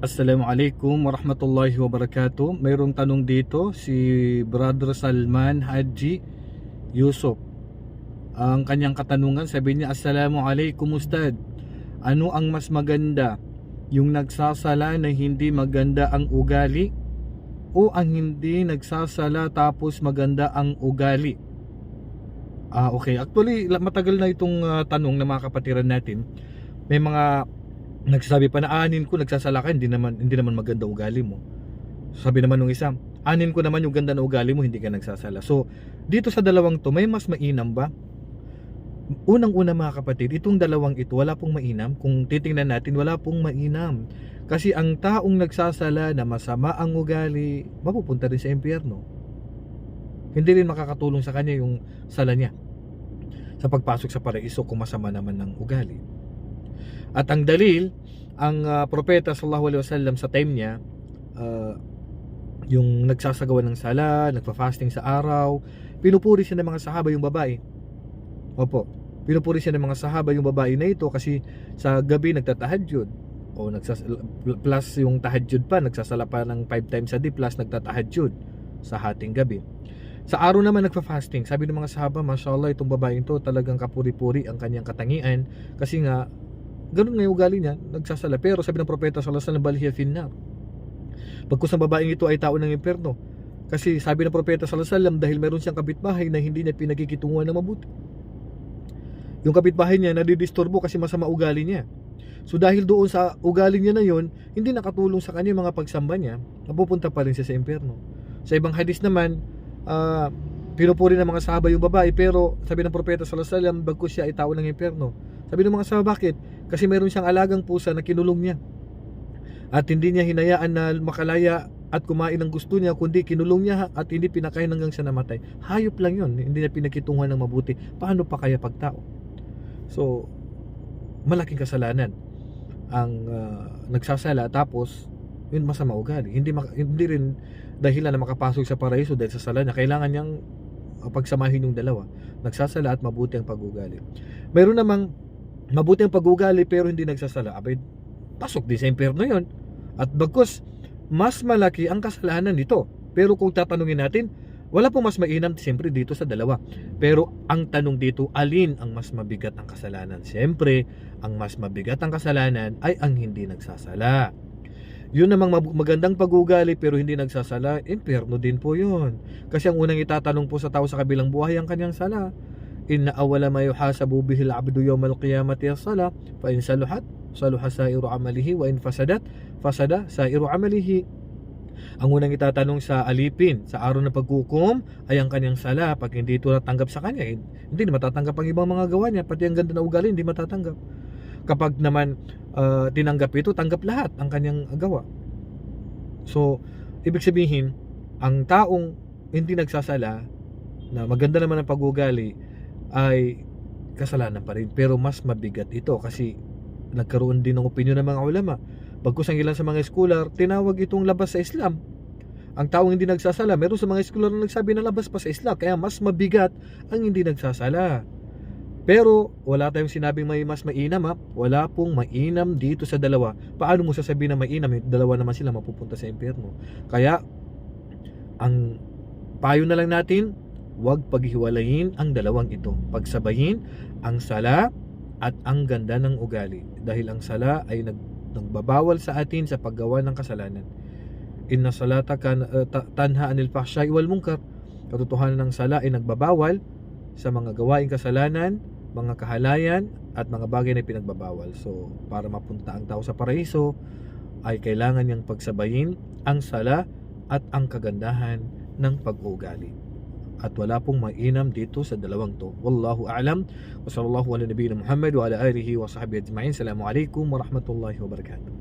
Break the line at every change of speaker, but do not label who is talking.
Assalamualaikum warahmatullahi wabarakatuh. Mayroong tanong dito si Brother Salman Haji Yusuf. Ang kanyang katanungan, sabi niya, Assalamualaikum Ustad. Ano ang mas maganda? Yung nagsasala na hindi maganda ang ugali o ang hindi nagsasala tapos maganda ang ugali? Ah, okay. Actually, matagal na itong ah, tanong ng mga kapatiran natin. May mga nagsasabi pa na anin ko nagsasala ka, hindi naman hindi naman maganda ugali mo. Sabi naman nung isa, anin ko naman yung ganda na ugali mo, hindi ka nagsasala. So, dito sa dalawang to, may mas mainam ba? Unang-una mga kapatid, itong dalawang ito, wala pong mainam. Kung titingnan natin, wala pong mainam. Kasi ang taong nagsasala na masama ang ugali, mapupunta rin sa impyerno. Hindi rin makakatulong sa kanya yung sala niya sa pagpasok sa paraiso kung masama naman ng ugali. At ang dalil, ang ah, propeta sallallahu alaihi wasallam sa time niya, ah, yung nagsasagawa ng sala, nagfa-fasting sa araw, pinupuri siya ng mga sahaba yung babae. Opo, pinupuri siya ng mga sahaba yung babae na ito kasi sa gabi nagtatahajjud o nagsas plus yung tahajjud pa, nagsasala pa ng 5 times a day plus nagtatahajjud sa hating gabi. Sa araw naman nagfa-fasting, sabi ng mga sahaba, mashallah itong babaeng to talagang kapuri-puri ang kanyang katangian kasi nga ganun nga yung ugali niya, nagsasala. Pero sabi ng propeta sallallahu alaihi wasallam, balhiya finnar. Pagkus ang babaeng ito ay tao ng impyerno. Kasi sabi ng propeta alaihi wasallam dahil meron siyang kapitbahay na hindi niya pinagkikitunguhan ng mabuti. Yung kapitbahay niya nadidisturbo kasi masama ugali niya. So dahil doon sa ugali niya na yon, hindi nakatulong sa kanya mga pagsamba niya, napupunta pa rin siya sa impyerno. Sa ibang hadis naman, ah, pinupuri ng mga sahaba yung babae pero sabi ng propeta sallallahu alaihi wasallam bagkus siya ay tao ng impyerno. Sabi ng mga sahaba bakit? Kasi meron siyang alagang pusa na kinulong niya. At hindi niya hinayaan na makalaya at kumain ng gusto niya kundi kinulong niya at hindi pinakain hanggang sa namatay. Hayop lang yun. Hindi niya pinakitunguhan ng mabuti. Paano pa kaya pagtao? So, malaking kasalanan ang ah, nagsasala tapos yun masama ugali. Hindi hindi rin dahilan na makapasok sa paraiso dahil sa sala niya. Kailangan niyang ah, pagsamahin yung dalawa. Nagsasala at mabuti ang pag-ugali. Mayroon namang mabuti ang pag-ugali pero hindi nagsasala. Abay, pasok din sa impyerno yun. At bagkus, mas malaki ang kasalanan nito. Pero kung tatanungin natin, wala pong mas mainam siyempre dito sa dalawa. Pero ang tanong dito, alin ang mas mabigat ang kasalanan? Siyempre, ang mas mabigat ang kasalanan ay ang hindi nagsasala. Yun namang mag- magandang pag-ugali pero hindi nagsasala, impyerno din po yun. Kasi ang unang itatanong po sa tao sa kabilang buhay ang kanyang sala. Ma yuhasabu bihi al-'abdu yawm al-qiyamati as-sala fa in saluhat saluha sairu amalihi wa in fasadat fasada sairu amalihi. Ang unang itatanong sa alipin sa araw ng paghukom ay ang kanyang sala. Pag hindi ito natanggap sa kanya, eh, hindi na matatanggap ang ibang mga gawa niya. Pati ang ganda na ugali, hindi matatanggap. Kapag naman ah, tinanggap ito, tanggap lahat ang kanyang gawa. So, ibig sabihin, ang taong hindi nagsasala, na maganda naman ang pag-ugali, ay kasalanan pa rin. Pero mas mabigat ito kasi nagkaroon din ng opinion ng mga ulama. Pagkus ang ilan sa mga scholar, tinawag itong labas sa Islam. Ang taong hindi nagsasala, meron sa mga scholar na nagsabi na labas pa sa Islam. Kaya mas mabigat ang hindi nagsasala. Pero wala tayong sinabing may mas mainam ha. Wala pong mainam dito sa dalawa. Paano mo sasabihin na mainam? Eh, Dalawa naman sila mapupunta sa impyerno. Kaya ang payo na lang natin, huwag paghiwalayin ang dalawang ito. Pagsabayin ang sala at ang ganda ng ugali. Dahil ang sala ay nag, nagbabawal sa atin sa paggawa ng kasalanan. Inna salata kan, ta- tanha anil fahsya'i wal munkar. Katotohanan ng sala ay nagbabawal sa mga gawaing kasalanan, mga kahalayan at mga bagay na pinagbabawal. So, para mapunta ang tao sa paraiso, ay kailangan niyang pagsabayin ang sala at ang kagandahan ng pag-ugali. At wala pong mainam dito sa dalawang to. Wallahu a'lam. Wa sallallahu ala nabiyina Muhammad wa ala alihi wa sahbihi ajma'in. Assalamu alaikum wa rahmatullahi wa barakatuh.